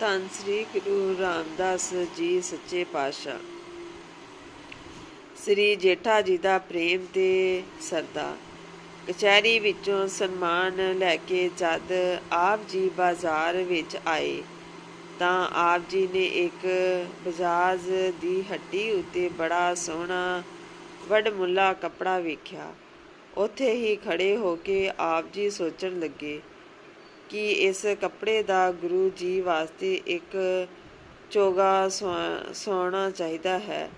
ਧੰਨ ਸ੍ਰੀ ਗੁਰੂ ਰਾਮਦਾਸ ਜੀ, ਸੱਚੇ ਪਾਤਸ਼ਾਹ। ਸ੍ਰੀ ਜੇਠਾ ਜੀ ਦਾ ਪ੍ਰੇਮ ਤੇ ਸਰਦਾ। ਕਚਹਿਰੀ ਵਿੱਚੋਂ ਸਨਮਾਨ ਲੈ ਕੇ ਜਦ ਆਪ ਜੀ ਬਾਜ਼ਾਰ ਵਿੱਚ ਆਏ, ਤਾਂ ਆਪ ਜੀ ਨੇ ਇੱਕ ਬਜਾਜ ਦੀ ਹੱਟੀ ਉੱਤੇ ਬੜਾ ਸੋਹਣਾ ਵਡਮੁੱਲਾ ਕੱਪੜਾ ਵੇਖਿਆ। ਉੱਥੇ ਹੀ ਖੜੇ ਹੋ ਕੇ ਆਪ ਜੀ ਸੋਚਣ ਲੱਗੇ ਕਿ ਇਸ ਕੱਪੜੇ ਦਾ ਗੁਰੂ ਜੀ ਵਾਸਤੇ ਇੱਕ ਚੋਗਾ ਸੋਣਾ ਚਾਹੀਦਾ ਹੈ।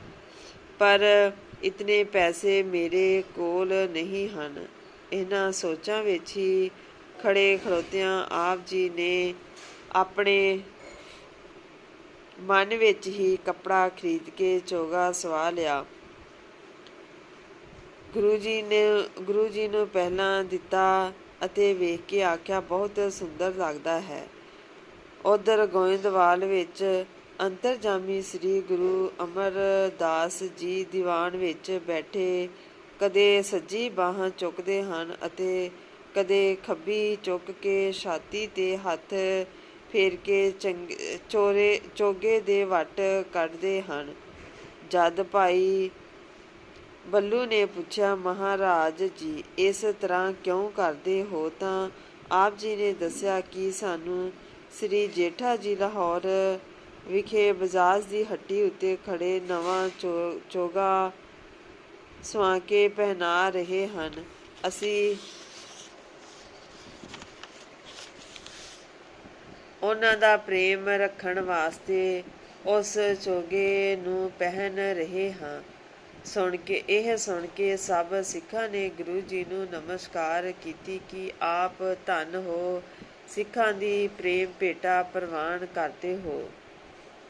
ਪਰ ਇਤਨੇ ਪੈਸੇ ਮੇਰੇ ਕੋਲ ਨਹੀਂ ਹਨ। ਇਹਨਾਂ ਸੋਚਾਂ ਵਿੱਚ ਹੀ ਖੜੇ ਖੜੋਤਿਆਂ ਆਪ ਜੀ ਨੇ ਆਪਣੇ ਮਨ ਵਿੱਚ ਹੀ ਕੱਪੜਾ ਖਰੀਦ ਕੇ ਚੋਗਾ ਸਵਾ ਲਿਆ। ਗੁਰੂ ਜੀ ਨੇ, ਗੁਰੂ ਜੀ ਨੂੰ ਪਹਿਲਾਂ ਦਿੱਤਾ ਅਤੇ ਵੇਖ ਕੇ ਆਖਿਆ, ਬਹੁਤ ਸੁੰਦਰ ਲੱਗਦਾ ਹੈ। ਉਧਰ ਗੋਇੰਦਵਾਲ ਵਿੱਚ ਅੰਤਰਜਾਮੀ ਸ੍ਰੀ ਗੁਰੂ ਅਮਰਦਾਸ ਜੀ ਦੀਵਾਨ ਵਿੱਚ ਬੈਠੇ ਕਦੇ ਸੱਜੀ ਬਾਹਾਂ ਚੁੱਕਦੇ ਹਨ ਅਤੇ ਕਦੇ ਖੱਬੀ ਚੁੱਕ ਕੇ ਛਾਤੀ ਤੇ ਹੱਥ ਫੇਰ ਕੇ ਚੋਰੇ, ਚੋਗੇ ਦੇ ਵੱਟ ਕੱਢਦੇ ਹਨ। ਜਦ ਭਾਈ ਬੱਲੂ ਨੇ ਪੁੱਛਿਆ, ਮਹਾਰਾਜ ਜੀ, ਇਸ ਤਰ੍ਹਾਂ ਕਿਉਂ ਕਰਦੇ ਹੋ? ਤਾਂ ਆਪ ਜੀ ਨੇ ਦੱਸਿਆ ਕਿ ਸਾਨੂੰ ਸ੍ਰੀ ਜੇਠਾ ਜੀ ਲਾਹੌਰ ਵਿਖੇ ਬਜਾਜ ਦੀ ਹੱਟੀ ਉੱਤੇ ਖੜੇ ਨਵਾਂ ਚੋਗਾ ਸਵਾ ਕੇ ਪਹਿਨਾ ਰਹੇ ਹਨ। ਅਸੀਂ ਉਹਨਾਂ ਦਾ ਪ੍ਰੇਮ ਰੱਖਣ ਵਾਸਤੇ ਉਸ ਚੋਗੇ ਨੂੰ ਪਹਿਨ ਰਹੇ ਹਾਂ। ਸੁਣ ਕੇ ਇਹ ਸੁਣ ਕੇ ਸਭ ਸਿੱਖਾਂ ਨੇ ਗੁਰੂ ਜੀ ਨੂੰ ਨਮਸਕਾਰ ਕੀਤੀ ਕਿ ਆਪ ਧੰਨ ਹੋ, ਸਿੱਖਾਂ ਦੀ ਪ੍ਰੇਮ ਭੇਟਾ ਪ੍ਰਵਾਨ ਕਰਦੇ ਹੋ।